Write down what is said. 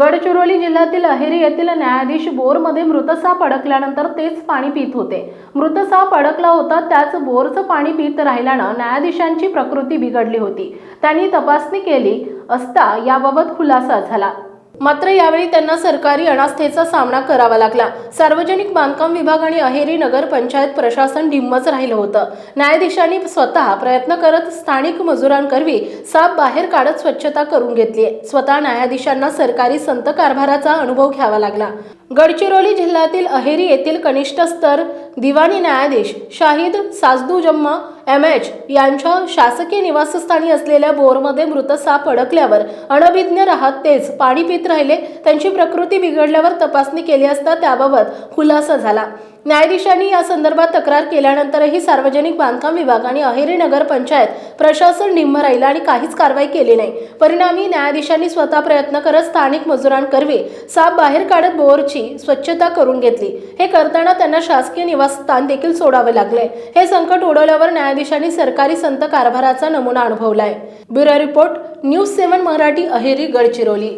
गडचिरोली जिल्ह्यातील अहेरी येथील न्यायाधीश बोरमध्ये मृत साप अडकल्यानंतर तेच पाणी पित होते. मृत साप अडकला होता त्याच बोरचं पाणी पित राहिल्यानं न्यायाधीशांची प्रकृती बिघडली होती. त्यांनी तपासणी केली असता याबाबत खुलासा झाला. मात्र यावेळी त्यांना सरकारी अनास्थेचा सामना करावा लागला. सार्वजनिक बांधकाम विभाग आणि अहेरी नगर पंचायत प्रशासन डिम्मच राहिलं होतं. न्यायाधीशांनी स्वतः प्रयत्न करत स्थानिक मजुरांकरवी साप बाहेर काढत स्वच्छता करून घेतली. स्वतः न्यायाधीशांना सरकारी संत कारभाराचा अनुभव घ्यावा लागला. गडचिरोली जिल्ह्यातील अहेरी येथील कनिष्ठ स्तर दिवाणी न्यायाधीश शाहिद साजदू जम्मा एम. एच. यांच्या शासकीय निवासस्थानी असलेल्या बोरमध्ये मृत साप अडकल्यावर अनभिज्ञ राहत तेच पाणी पित राहिले. त्यांची प्रकृती बिघडल्यावर तपासणी केली असता त्याबाबत खुलासा झाला. न्यायाधीशांनी या संदर्भात तक्रार केल्यानंतरही सार्वजनिक बांधकाम विभाग आणि अहेरी नगर पंचायत प्रशासन निम्म राहिलं आणि काहीच कारवाई केली नाही. परिणामी न्यायाधीशांनी स्वतः प्रयत्न करत स्थानिक मजुरांकरवी साप बाहेर काढत बोअरची स्वच्छता करून घेतली. हे करताना त्यांना शासकीय निवासस्थान देखील सोडावे लागले हे संकट ओढवल्यावर न्यायाधीशांनी सरकारी संत कारभाराचा नमुना अनुभवलाय. Bureau report news seven Marathi Aheri Gadchiroli.